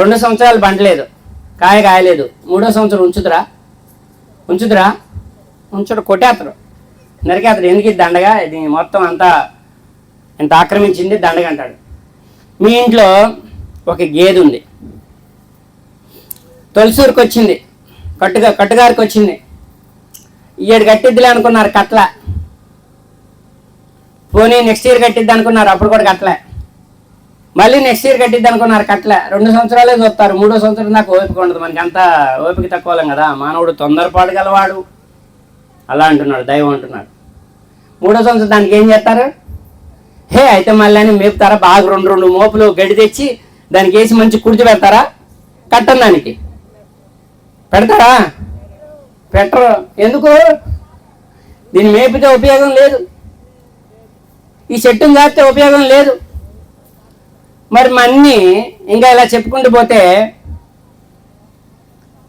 రెండు సంవత్సరాలు పండలేదు కాయ కాయలేదు. మూడో సంవత్సరం ఉంచుతురా? ఉంచుతురా? ఉంచుడు కొట్టేస్తారు నరికేస్తారు ఎందుకు ఇది దండగా? ఇది మొత్తం అంతా ఇంత ఆక్రమించింది దండగా అంటాడు. మీ ఇంట్లో ఒక గేదె ఉంది. తొలిసూరుకు వచ్చింది. కట్టుగా కట్టుగారికి వచ్చింది. ఏడు కట్టిద్దిలే అనుకున్నారు కట్ల పోనీ నెక్స్ట్ ఇయర్ కట్టిద్ది అనుకున్నారు. అప్పుడు కూడా కట్టలే. మళ్ళీ నెక్స్ట్ ఇయర్ కట్టిద్ది అనుకున్నారు కట్టలే. రెండు సంవత్సరాలే చూస్తారు. మూడో సంవత్సరం దాకా ఓపిక ఉండదు. మనకి అంత ఓపిక తక్కువలేం కదా. మానవుడు తొందరపాటు గలవాడు. అలా అంటున్నాడు దైవం అంటున్నాడు. మూడో సంవత్సరం దానికి ఏం చేస్తారు? హే అయితే మళ్ళీ అని మేపుతారా? బాగా రెండు రెండు మోపులు గడి తెచ్చి దానికి వేసి మంచి కుడిచి పెడతారా? కట్టం దానికి. పెడతారా? పెట్టరు. ఎందుకు? దీన్ని మేపితే ఉపయోగం లేదు. ఈ చెట్టును దాస్తే ఉపయోగం లేదు. మరి మన్ని ఇంకా ఇలా చెప్పుకుంటూ పోతే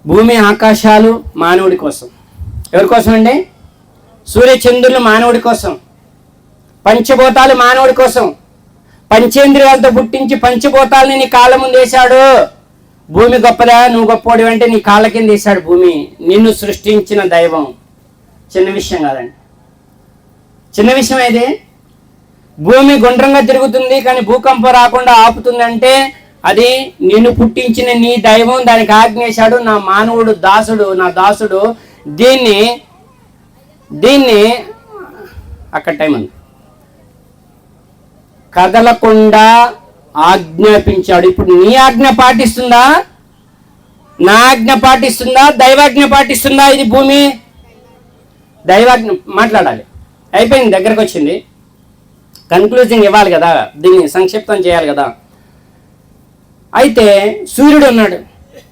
భూమి ఆకాశాలు మానవుడి కోసం. ఎవరి కోసం అండి? సూర్యచంద్రులు మానవుడి కోసం. పంచభూతాలు మానవుడి కోసం. పంచేంద్రియాలతో పుట్టించి పంచభూతాలని నీ కాళ్ళ ముందు వేశాడు. భూమి గొప్పదా? నువ్వు గొప్పోడి అంటే నీ కాళ్ళ కింద వేశాడు భూమి. నిన్ను సృష్టించిన దైవం. చిన్న విషయం కాదండి. చిన్న విషయం ఏది? భూమి గుండ్రంగా తిరుగుతుంది కానీ భూకంపం రాకుండా ఆపుతుందంటే అది నిన్ను పుట్టించిన నీ దైవం దానికి ఆజ్ఞేశాడు నా మానవుడు దాసుడు నా దాసుడు. దీన్ని దీన్ని అక్కడ టైం ఉంది. కదలకుండా ఆజ్ఞాపించాడు. ఇప్పుడు నీ ఆజ్ఞ పాటిస్తుందా? నా ఆజ్ఞ పాటిస్తుందా? దైవాజ్ఞ పాటిస్తుందా ఇది భూమి? దైవాజ్ఞ మాట్లాడాలి. అయిపోయింది దగ్గరకు వచ్చింది కన్క్లూజన్ ఇవ్వాలి కదా? దీన్ని సంక్షిప్తం చేయాలి కదా? అయితే సూర్యుడు ఉన్నాడు.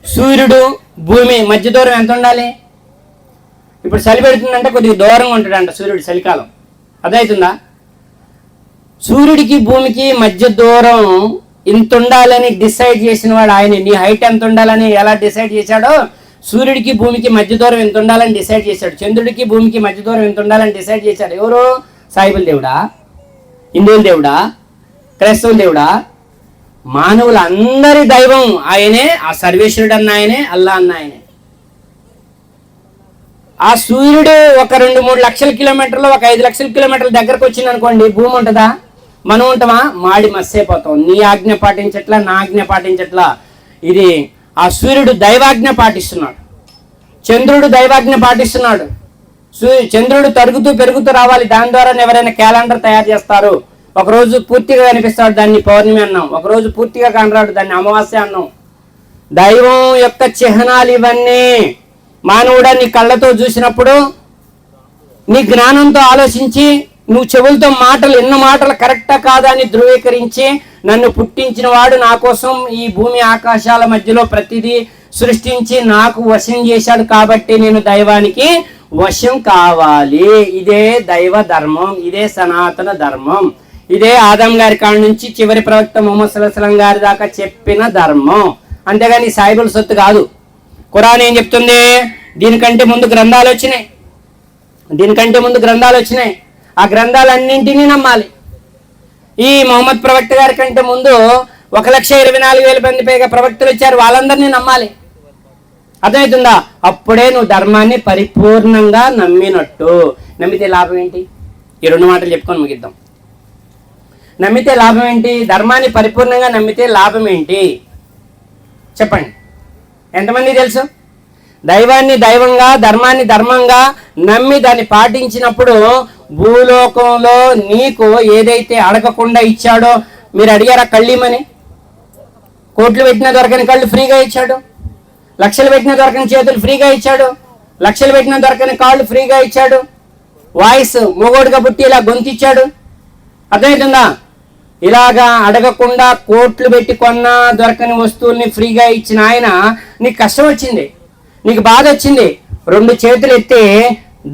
సూర్యుడు భూమి మధ్య దూరం ఎంత ఉండాలి? ఇప్పుడు చలి పెడుతుందంటే కొద్దిగా దూరంగా ఉంటాడంట సూర్యుడు చలికాలం. అదవుతుందా సూర్యుడికి భూమికి మధ్య దూరం ఇంత ఉండాలని డిసైడ్ చేసిన వాడు ఆయన. నీ హైట్ ఎంత ఉండాలని ఎలా డిసైడ్ చేశాడో సూర్యుడికి భూమికి మధ్య దూరం ఎంత ఉండాలని డిసైడ్ చేశాడు. చంద్రుడికి భూమికి మధ్య దూరం ఎంత ఉండాలని డిసైడ్ చేశాడు. ఎవరు? సాయిబుల్ దేవుడా? హిందువుల దేవుడా? క్రైస్తవుల దేవుడా? మానవుల అందరి దైవం ఆయనే ఆ సర్వేశ్వరుడు అన్న ఆయనే అల్లా అన్న ఆయనే. ఆ సూర్యుడు ఒక రెండు మూడు లక్షల కిలోమీటర్లు ఒక ఐదు లక్షల కిలోమీటర్ల దగ్గరకు వచ్చింది అనుకోండి భూమి ఉంటుందా? మనం ఉంటామా? మాడి మస్సైపోతాం నీ ఆజ్ఞ పాటించట్లా నా ఆజ్ఞ పాటించట్లా. ఇది ఆ సూర్యుడు దైవాజ్ఞ పాటిస్తున్నాడు. చంద్రుడు దైవాజ్ఞ పాటిస్తున్నాడు. చంద్రుడు తరుగుతూ పెరుగుతూ రావాలి. దాని ద్వారా ఎవరైనా క్యాలెండర్ తయారు చేస్తారు. ఒకరోజు పూర్తిగా కనిపిస్తాడు దాన్ని పౌర్ణమి అన్నాం. ఒకరోజు పూర్తిగా కనరాడు దాన్ని అమావాస్య అన్నాం. దైవం యొక్క చిహ్నాలు ఇవన్నీ మానవుడా నీ కళ్ళతో చూసినప్పుడు నీ జ్ఞానంతో ఆలోచించి నువ్వు చెవులతో మాటలు ఎన్న మాటలు కరెక్టా కాదా అని ధృవీకరించి నన్ను పుట్టించిన వాడు నా కోసం ఈ భూమి ఆకాశాల మధ్యలో ప్రతిదీ సృష్టించి నాకు వశం చేశాడు కాబట్టి నేను దైవానికి వశం కావాలి. ఇదే దైవ ధర్మం ఇదే సనాతన ధర్మం. ఇదే ఆదం గారి కాడ నుంచి చివరి ప్రవక్త మొహమ్మద్ సల్లాహం గారి దాకా చెప్పిన ధర్మం. అంతేగాని సాయిబుల్ సొత్తు కాదు. ఖురాన్ ఏం చెప్తుంది? దీనికంటే ముందు గ్రంథాలు వచ్చినాయి. దీనికంటే ముందు గ్రంథాలు వచ్చినాయి. ఆ గ్రంథాలన్నింటినీ నమ్మాలి. ఈ మొహమ్మద్ ప్రవక్త గారి కంటే ముందు ఒక లక్ష ఇరవై నాలుగు వేల మంది పైగా ప్రవక్తలు వచ్చారు. వాళ్ళందరినీ నమ్మాలి. అర్థమవుతుందా? అప్పుడే నువ్వు ధర్మాన్ని పరిపూర్ణంగా నమ్మినట్టు. నమ్మితే లాభం ఏంటి? ఈ రెండు మాటలు చెప్పుకొని ముగిద్దాం. నమ్మితే లాభం ఏంటి? ధర్మాన్ని పరిపూర్ణంగా నమ్మితే లాభం ఏంటి? చెప్పండి. ఎంతమంది తెలుసు? దైవాన్ని దైవంగా ధర్మాన్ని ధర్మంగా నమ్మి దాన్ని పాటించినప్పుడు భూలోకంలో నీకు ఏదైతే అడగకుండా ఇచ్చాడో మీరు అడిగారా కళ్ళీమని? కోట్లు పెట్టిన దొరకని కళ్ళు ఫ్రీగా ఇచ్చాడు? లక్షలు పెట్టిన దొరకని చేతులు ఫ్రీగా ఇచ్చాడు. లక్షలు పెట్టిన దొరకని కాళ్ళు ఫ్రీగా ఇచ్చాడు. వాయిస్ మొగోడుగా పుట్టి ఇలా గొంతిచ్చాడు. అర్థమవుతుందా ఇలాగా అడగకుండా కోట్లు పెట్టి కొన్న దొరకని వస్తువుల్ని ఫ్రీగా ఇచ్చిన ఆయన నీకు కష్టం వచ్చింది. నీకు బాధ వచ్చింది. రెండు చేతులు ఎత్తి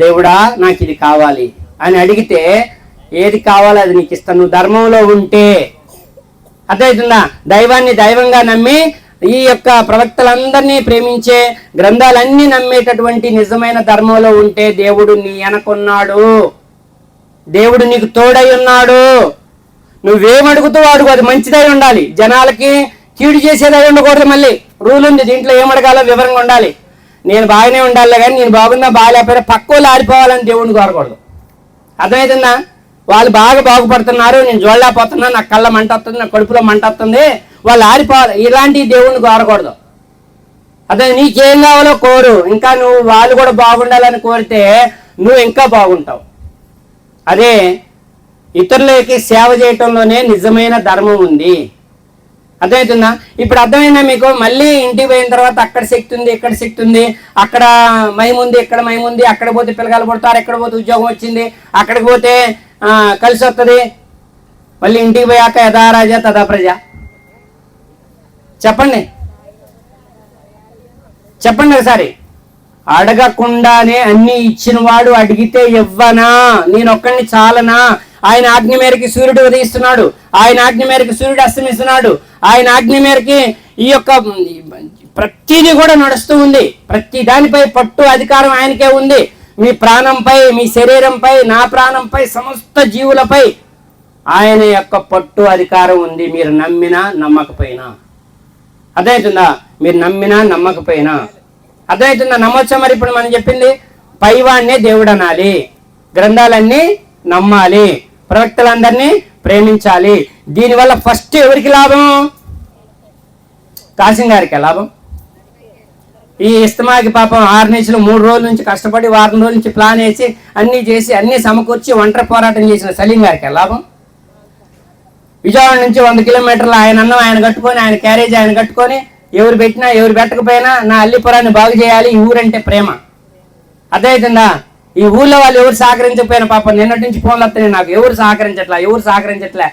దేవుడా నాకు ఇది కావాలి అని అడిగితే ఏది కావాలో అది నీకు ఇస్తాను. నువ్వు ధర్మంలో ఉంటే. అర్థమవుతుందా దైవాన్ని దైవంగా నమ్మి ఈ యొక్క ప్రవక్తలందరినీ ప్రేమించే గ్రంథాలన్నీ నమ్మేటటువంటి నిజమైన ధర్మంలో ఉంటే దేవుడు నీ వెనకున్నాడు. దేవుడు నీకు తోడై ఉన్నాడు. నువ్వేమడుగుతావు వాడుకో అది మంచిదై ఉండాలి. జనాలకి కీడు చేసేదై ఉండకూడదు మళ్ళీ. రూల్ ఉంది దీంట్లో ఏం అడగాలో వివరంగా ఉండాలి. నేను బాగానే ఉండాలి కానీ నేను బాగున్నా బాగాలేకపోయినా పక్కలు ఆరిపోవాలని ఆడిపోవాలని దేవుడిని కోరకూడదు. అర్థమవుతుందా వాళ్ళు బాగా బాగుపడుతున్నారు నేను చూడలేకపోతున్నా నాకు కళ్ళ మంట వస్తుంది నా కడుపులో మంట వస్తుంది. వాళ్ళు ఆరిపోవాలి ఇలాంటి దేవుణ్ణి కోరకూడదు. అదే నీకేం కావాలో కోరు. ఇంకా నువ్వు వాళ్ళు కూడా బాగుండాలని కోరితే నువ్వు ఇంకా బాగుంటావు. అదే ఇతరులకి సేవ చేయటంలోనే నిజమైన ధర్మం ఉంది. అర్థమవుతుందా ఇప్పుడు అర్థమైందా మీకు? మళ్ళీ ఇంటికి పోయిన తర్వాత అక్కడ శక్తి ఉంది ఇక్కడ శక్తి ఉంది అక్కడ మైముంది ఇక్కడ మైముంది అక్కడ పోతే పిల్లగాలు పడతారు ఎక్కడ పోతే ఉద్యోగం వచ్చింది అక్కడికి పోతే కలిసి వస్తుంది మళ్ళీ ఇంటికి పోయాక యథా రాజా తదా ప్రజ చెప్పండి. చెప్పండి ఒకసారి. అడగకుండానే అన్ని ఇచ్చిన వాడు అడిగితే ఇవ్వనా? నేను ఒక్కడిని చాలనా? ఆయన ఆజ్ఞ మేరకి సూర్యుడు ఉదయిస్తున్నాడు. ఆయన ఆజ్ఞ మేరకి సూర్యుడు అస్తమిస్తున్నాడు. ఆయన ఆజ్ఞ మేరకి ఈ యొక్క ప్రతిదీ కూడా నడుస్తూ ఉంది. ప్రతి దానిపై పట్టు అధికారం ఆయనకే ఉంది. మీ ప్రాణంపై మీ శరీరంపై నా ప్రాణంపై సమస్త జీవులపై ఆయన యొక్క పట్టు అధికారం ఉంది. మీరు నమ్మినా నమ్మకపోయినా. అర్థమవుతుందా? మీరు నమ్మినా నమ్మకపోయినా. అర్థమవుతుందా? నమ్మొచ్చా మరి? ఇప్పుడు మనం చెప్పింది పైవాణ్ణే దేవుడు అనాలి. గ్రంథాలన్నీ నమ్మాలి. ప్రవక్తలందరినీ ప్రేమించాలి. దీనివల్ల ఫస్ట్ ఎవరికి లాభం? కాసింగ్ గారికి లాభం. ఈ ఇస్తమాకి పాపం ఆరు నెలలు మూడు రోజుల నుంచి కష్టపడి వారం రోజుల నుంచి ప్లాన్ వేసి అన్నీ చేసి అన్నీ సమకూర్చి ఒంటరి పోరాటం చేసిన సలీం గారికి లాభం? విజయవాడ నుంచి వంద కిలోమీటర్లు ఆయన అన్నం ఆయన కట్టుకొని ఆయన క్యారేజ్ ఆయన కట్టుకొని ఎవరు పెట్టినా ఎవరు పెట్టకపోయినా నా అల్లిపురాన్ని బాగు చేయాలి ఈ ఊరంటే ప్రేమ. అర్థమవుతుందా ఈ ఊళ్ళో వాళ్ళు ఎవరు సహకరించకపోయినా పాపం నిన్నటి నుంచి ఫోన్లు వస్తున్నాయి నాకు ఎవరు సహకరించట్లా ఎవరు సహకరించట్లే?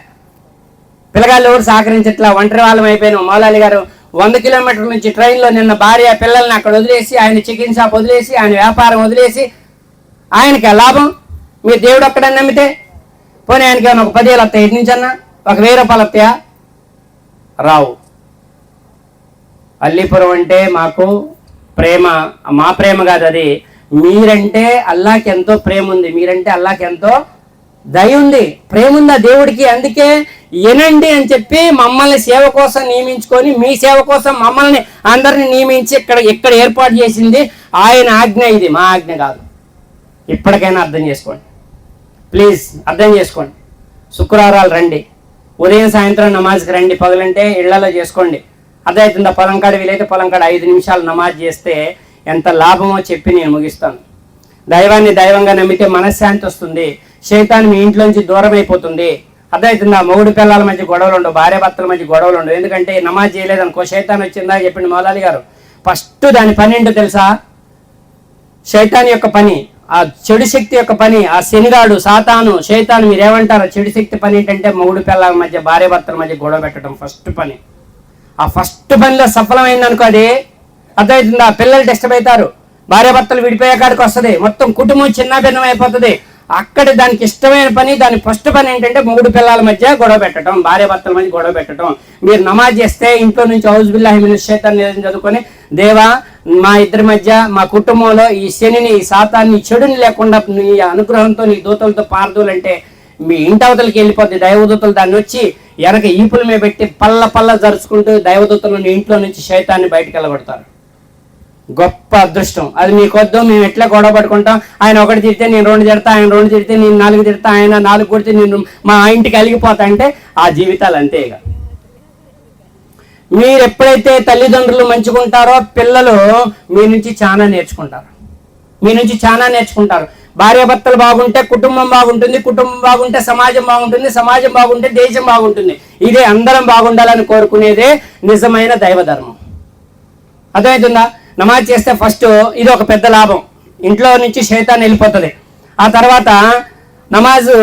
పిల్లగాళ్ళు ఎవరు సహకరించట్లా? ఒంటరి వాళ్ళం అయిపోయినాం. మౌలాలి గారు వంద కిలోమీటర్ల నుంచి ట్రైన్లో నిన్న భార్య పిల్లల్ని అక్కడ వదిలేసి ఆయన చికెన్ షాప్ వదిలేసి ఆయన వ్యాపారం వదిలేసి ఆయనకి లాభం? మీరు దేవుడు ఒక్కడని నమ్మితే? పోనీ ఆయనకి ఏమైనా ఒక పదివేలు వస్తాయి ఎటు నుంచన్నా? ఒక వెయ్యి రూపాయలు వస్తాయా? రావు. అల్లీపురం అంటే మాకు ప్రేమ. మా ప్రేమ కాదు అది. మీరంటే అల్లాకి ఎంతో ప్రేమ ఉంది మీరంటే అల్లాకి ఎంతో దయ ఉంది. ప్రేమ ఉందా దేవుడికి. అందుకే వినండి అని చెప్పి మమ్మల్ని సేవ కోసం నియమించుకొని మీ సేవ కోసం మమ్మల్ని అందరిని నియమించి ఇక్కడ ఇక్కడ ఏర్పాటు చేసింది ఆయన ఆజ్ఞ ఇది. మా ఆజ్ఞ కాదు. ఇప్పటికైనా అర్థం చేసుకోండి. ప్లీజ్ అర్థం చేసుకోండి. శుక్రవారాలు రండి. ఉదయం సాయంత్రం నమాజ్కి రండి. పగలంటే ఇళ్ళలో చేసుకోండి. అర్థమవుతుందా పొలంకాడ వీలైతే పొలంకాడ ఐదు నిమిషాలు నమాజ్ చేస్తే ఎంత లాభమో చెప్పి నేను ముగిస్తాను. దైవాన్ని దైవంగా నమ్మితే మనశ్శాంతి వస్తుంది. శైతాన్ మీ ఇంట్లోంచి దూరం అయిపోతుంది అర్థమవుతుందా? మొగుడు పిల్లల మధ్య గొడవలు ఉండవు భార్య భర్తల మధ్య గొడవలు ఉండవు. ఎందుకంటే నమాజ్ చేయలేదనుకో శైతాన్ వచ్చిందా చెప్పింది మౌలాలి గారు. ఫస్ట్ దాని పని ఏంటో తెలుసా? శైతాన్ యొక్క పని ఆ చెడు శక్తి యొక్క పని ఆ శనిగాడు సాతాను శైతాను మీరేమంటారు? చెడు శక్తి పని ఏంటంటే మొగుడు పిల్లల మధ్య భార్య భర్తల మధ్య గొడవ పెట్టడం ఫస్ట్ పని. ఆ ఫస్ట్ పనిలో సఫలమైంది అనుకో అది. అర్థమవుతుందా? పిల్లలు డిస్టర్బ్ అవుతారు. భార్య భర్తలు విడిపోయే కాడికి వస్తుంది. మొత్తం కుటుంబం చిన్న భిన్నం అయిపోతుంది. అక్కడ దానికి ఇష్టమైన పని దాని ఫస్ట్ పని ఏంటంటే మొగుడు పిల్లల మధ్య గొడవ పెట్టడం భార్య భర్తల మధ్య గొడవ పెట్టడం మీరు నమాజ్ చేస్తే ఇంట్లో నుంచి హౌస్ బిల్లాహి మినిషేతాన్ని చదువుకొని దేవా మా ఇద్దరి మధ్య మా కుటుంబంలో ఈ శనిని ఈ శాతాన్ని చెడుని లేకుండా నీ అనుగ్రహంతో నీ దూతలతో పారదోలంటే మీ ఇంటవతలకి వెళ్ళిపోద్ది. దైవదూతలు దాన్ని వచ్చి వెనక ఈపుల మీద పెట్టి పల్ల పల్ల జరుచుకుంటూ దైవదూతలు నీ ఇంట్లో నుంచి శైతాన్ని బయటకు వెళ్ళబడతారు గొప్ప అదృష్టం. అది మీకొద్దు మేము ఎట్లా గొడవ పట్టుకుంటాం ఆయన ఒకటి తిడితే నేను రెండు తిడతా ఆయన రెండు తిడితే నేను నాలుగు తిడతా ఆయన నాలుగు కొడితే నేను మా ఇంటికి అలిగిపోతా అంటే ఆ జీవితాలు అంతే ఇక. మీరు ఎప్పుడైతే తల్లిదండ్రులు మంచుకుంటారో పిల్లలు మీ నుంచి చాలా నేర్చుకుంటారు. మీ నుంచి చాలా నేర్చుకుంటారు. భార్యాభర్తలు బాగుంటే కుటుంబం బాగుంటుంది కుటుంబం బాగుంటే సమాజం బాగుంటుంది సమాజం బాగుంటే దేశం బాగుంటుంది. ఇదే అందరం బాగుండాలని కోరుకునేదే నిజమైన దైవ ధర్మం అర్థమవుతుందా? నమాజ్ చేస్తే ఫస్ట్ ఇది ఒక పెద్ద లాభం. ఇంట్లో నుంచి శైతాన్ వెళ్ళిపోతుంది. ఆ తర్వాత నమాజు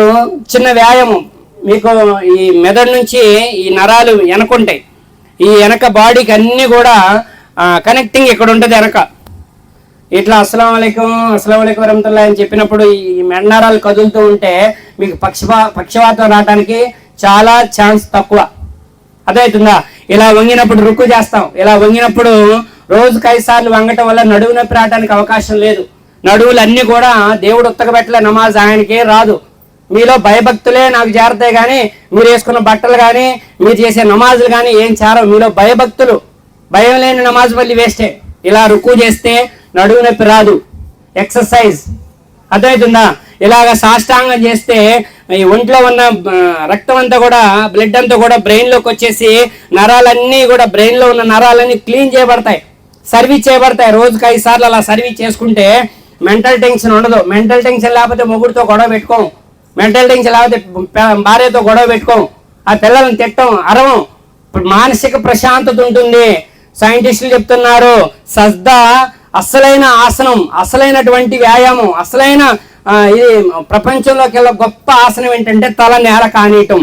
చిన్న వ్యాయామం. మీకు ఈ మెదడు నుంచి ఈ నరాలు వెనకుంటాయి. ఈ వెనక బాడీకి అన్నీ కూడా కనెక్టింగ్ ఇక్కడ ఉంటుంది వెనక. ఇట్లా అస్సలం అయికం అస్సలం అయికం వరహతుల్లా అని చెప్పినప్పుడు ఈ మెన్నరాలు కదులుతూ ఉంటే మీకు పక్షపా పక్షవాతం రావడానికి చాలా ఛాన్స్ తక్కువ. అదైతుందా ఇలా వంగినప్పుడు రుక్కు చేస్తాం. ఇలా వంగినప్పుడు రోజుకు ఐదు సార్లు వంగటం వల్ల నడువు నొప్పి రావడానికి అవకాశం లేదు. నడువులన్నీ కూడా దేవుడు ఉత్తకబెట్టలే నమాజ్ ఆయనకే రాదు. మీలో భయభక్తులే నాకు చేరతాయి కానీ మీరు వేసుకున్న బట్టలు కానీ మీరు చేసే నమాజులు కానీ ఏం చేరవు. మీలో భయభక్తులు భయం లేని నమాజ్ మళ్ళీ వేస్టే. ఇలా రుక్కు చేస్తే నడువు నొప్పి రాదు. ఎక్సర్సైజ్ అర్థమవుతుందా ఇలాగ సాష్టాంగం చేస్తే ఈ ఒంట్లో ఉన్న రక్తం అంతా కూడా బ్లడ్ అంతా కూడా బ్రెయిన్లోకి వచ్చేసి నరాలన్నీ కూడా బ్రెయిన్లో ఉన్న నరాలన్నీ క్లీన్ చేయబడతాయి. సర్వీస్ చేయబడతాయి. రోజుకి ఐదు సార్లు అలా సర్వీస్ చేసుకుంటే మెంటల్ టెన్షన్ ఉండదు. మెంటల్ టెన్షన్ లేకపోతే మొగుడితో గొడవ పెట్టుకోం. మెంటల్ టెన్షన్ లేకపోతే భార్యతో గొడవ పెట్టుకోం. ఆ పిల్లల్ని తిట్టం అరవం. ఇప్పుడు మానసిక ప్రశాంతత ఉంటుంది. సైంటిస్టులు చెప్తున్నారు సజ్ద అసలైన ఆసనం అసలైనటువంటి వ్యాయామం అసలైన ఇది ప్రపంచంలోకి గొప్ప ఆసనం ఏంటంటే తల నేల కానీయటం.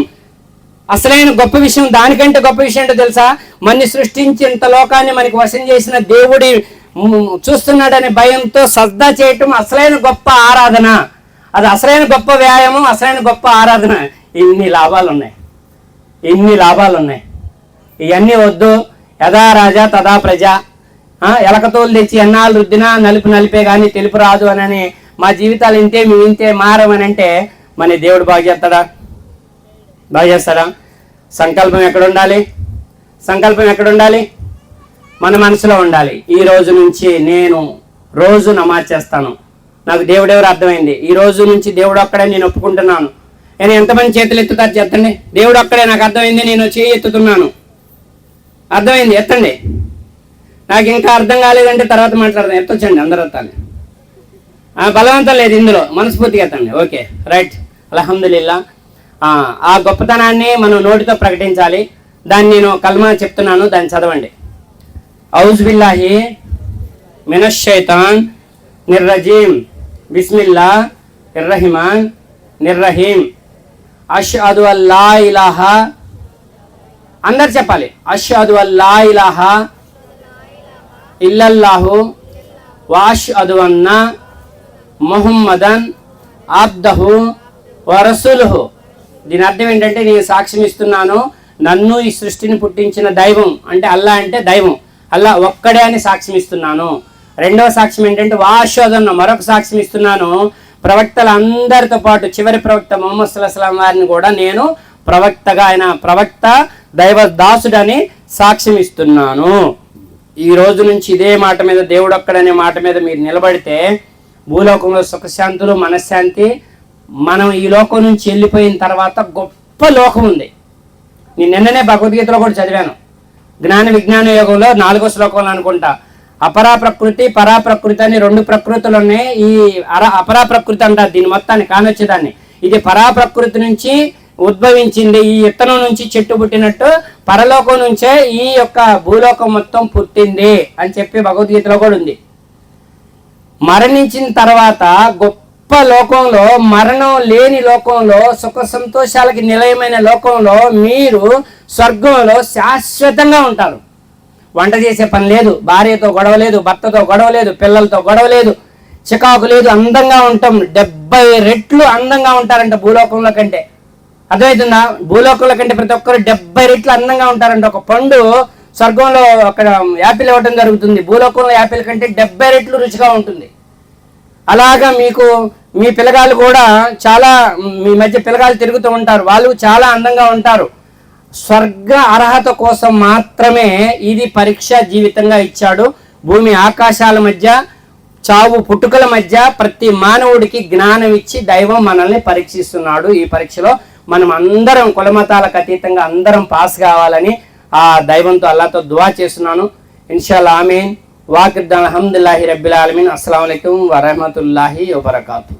అసలైన గొప్ప విషయం దానికంటే గొప్ప విషయం ఏంటో తెలుసా? మన్ని సృష్టించి ఇంత లోకాన్ని మనకి వశం చేసిన దేవుడి చూస్తున్నాడనే భయంతో సజ్దా చేయటం అసలైన గొప్ప ఆరాధన. అది అసలైన గొప్ప వ్యాయామం అసలైన గొప్ప ఆరాధన. ఇన్ని లాభాలు ఉన్నాయి ఇన్ని లాభాలు ఉన్నాయి ఇవన్నీ వద్దు. యథా రాజా తదా ప్రజ. ఎలకతోలు తెచ్చి ఎన్నాళ్ళు రుద్దినా నలుపు నలిపే కానీ తెలుపు రాదు అని మా జీవితాలు ఇంతే మేము ఇంతే మారమని అంటే మన దేవుడు బాగా చేస్తాడా? బాగా చేస్తాడా? సంకల్పం ఎక్కడ ఉండాలి? సంకల్పం ఎక్కడ ఉండాలి? మన మనసులో ఉండాలి. ఈ రోజు నుంచి నేను రోజు నమాజ్ చేస్తాను నాకు దేవుడు ఎవరు అర్థమైంది? ఈ రోజు నుంచి దేవుడు అక్కడే నేను ఒప్పుకుంటున్నాను. నేను ఎంతమంది చేతులు ఎత్తుతారు చెప్పండి? దేవుడు అక్కడే నాకు అర్థమైంది నేను చేయి ఎత్తుతున్నాను. అర్థమైంది? ఎత్తండి. నాకు ఇంకా అర్థం కాలేదంటే తర్వాత మాట్లాడదాం. ఎత్తొచ్చండి అందరూ ఎత్తాలి బలవంతం లేదు ఇందులో. మనస్ఫూర్తిగా ఎత్తండి. Okay right. అలహమ్దుల్లా ఆ, గొప్పతనాన్ని మనం నోటితో ప్రకటించాలి. దాన్ని నేను కల్మా చెప్తున్నాను దాన్ని చదవండి. ఔజ్ బిల్లాహి మినశ్శైతాన్ నిర్రజీం బిస్మిల్లా ఇర్రహిమాన్ నిర్రహీం అష్అదు అల్లా ఇలాహా. అందరు చెప్పాలి. అష్అదు అల్లా ఇలాహా ఇల్లల్లాహు. వాష్ అదు అన్న మొహమ్మదన్ అబ్దహు వరసులుహు. దీని అర్థం ఏంటంటే నేను సాక్ష్యం ఇస్తున్నాను నన్ను ఈ సృష్టిని పుట్టించిన దైవం అంటే అల్లా అంటే దైవం. అల్లా ఒక్కడే అని సాక్ష్యం ఇస్తున్నాను. రెండవ సాక్ష్యం ఏంటంటే వాశోధన మరొక సాక్ష్యం ఇస్తున్నాను ప్రవక్తల అందరితో పాటు చివరి ప్రవక్త మొహమ్మద్ సుల్లాహం వారిని కూడా నేను ప్రవక్తగా ఆయన ప్రవక్త దైవ దాసుడని సాక్ష్యం ఇస్తున్నాను. ఈ రోజు నుంచి ఇదే మాట మీద దేవుడు ఒక్కడనే మాట మీద మీరు నిలబడితే భూలోకంలో సుఖశాంతులు మనశ్శాంతి మనం ఈ లోకం నుంచి వెళ్ళిపోయిన తర్వాత గొప్ప లోకం ఉంది. నేను నిన్ననే భగవద్గీతలో కూడా చదివాను. జ్ఞాన విజ్ఞాన యోగంలో నాలుగో శ్లోకంలో అనుకుంటా. అపరా ప్రకృతి పరా ప్రకృతి అని రెండు ప్రకృతులు ఉన్నాయి. ఈ అర అపరా ప్రకృతి అంటారు దీని మొత్తాన్ని కానొచ్చేదాన్ని. ఇది పరా ప్రకృతి నుంచి ఉద్భవించింది. ఈ ఇత్తనం నుంచి చెట్టు పుట్టినట్టు పరలోకం నుంచే ఈ యొక్క భూలోకం మొత్తం పుట్టింది అని చెప్పి భగవద్గీతలో కూడా ఉంది. మరణించిన తర్వాత గొప్ప లోకంలో మరణం లేని లోకంలో సుఖ సంతోషాలకి నిలయమైన లోకంలో మీరు స్వర్గంలో శాశ్వతంగా ఉంటారు. వంట చేసే పని లేదు భార్యతో గొడవ లేదు భర్తతో గొడవ లేదు పిల్లలతో గొడవ లేదు చికాకు లేదు అందంగా ఉంటాం. డెబ్బై రెట్లు అందంగా ఉంటారంట భూలోకంలో కంటే. అర్థమవుతుందా? భూలోకంలో కంటే ప్రతి ఒక్కరు డెబ్బై రెట్లు అందంగా ఉంటారంట. ఒక పండు స్వర్గంలో అక్కడ యాపిల్ ఇవ్వడం జరుగుతుంది. భూలోకంలో యాపిల్ కంటే డెబ్బై రెట్లు రుచిగా ఉంటుంది. అలాగా మీకు మీ పిల్లగాళ్ళు కూడా చాలా మీ మధ్య పిల్లగాళ్ళు తిరుగుతూ ఉంటారు. వాళ్ళు చాలా అందంగా ఉంటారు. స్వర్గ అర్హత కోసం మాత్రమే ఇది పరీక్ష జీవితంగా ఇచ్చాడు. భూమి ఆకాశాల మధ్య చావు పుట్టుకల మధ్య ప్రతి మానవుడికి జ్ఞానం ఇచ్చి దైవం మనల్ని పరీక్షిస్తున్నాడు ఈ పరీక్షలో. మనం అందరం కులమతాలకు అతీతంగా అందరం పాస్ కావాలని ఆ దైవంతో అల్లాతో దువా చేస్తున్నాను. ఇన్షాల్ ఆమెన్. வாக்குதான் அஹமதுல்லாஹி ரபில் ஆலமின். அஸ்லாம் வலைக்கம் வரமத்துல்லாஹி வபரகாத்து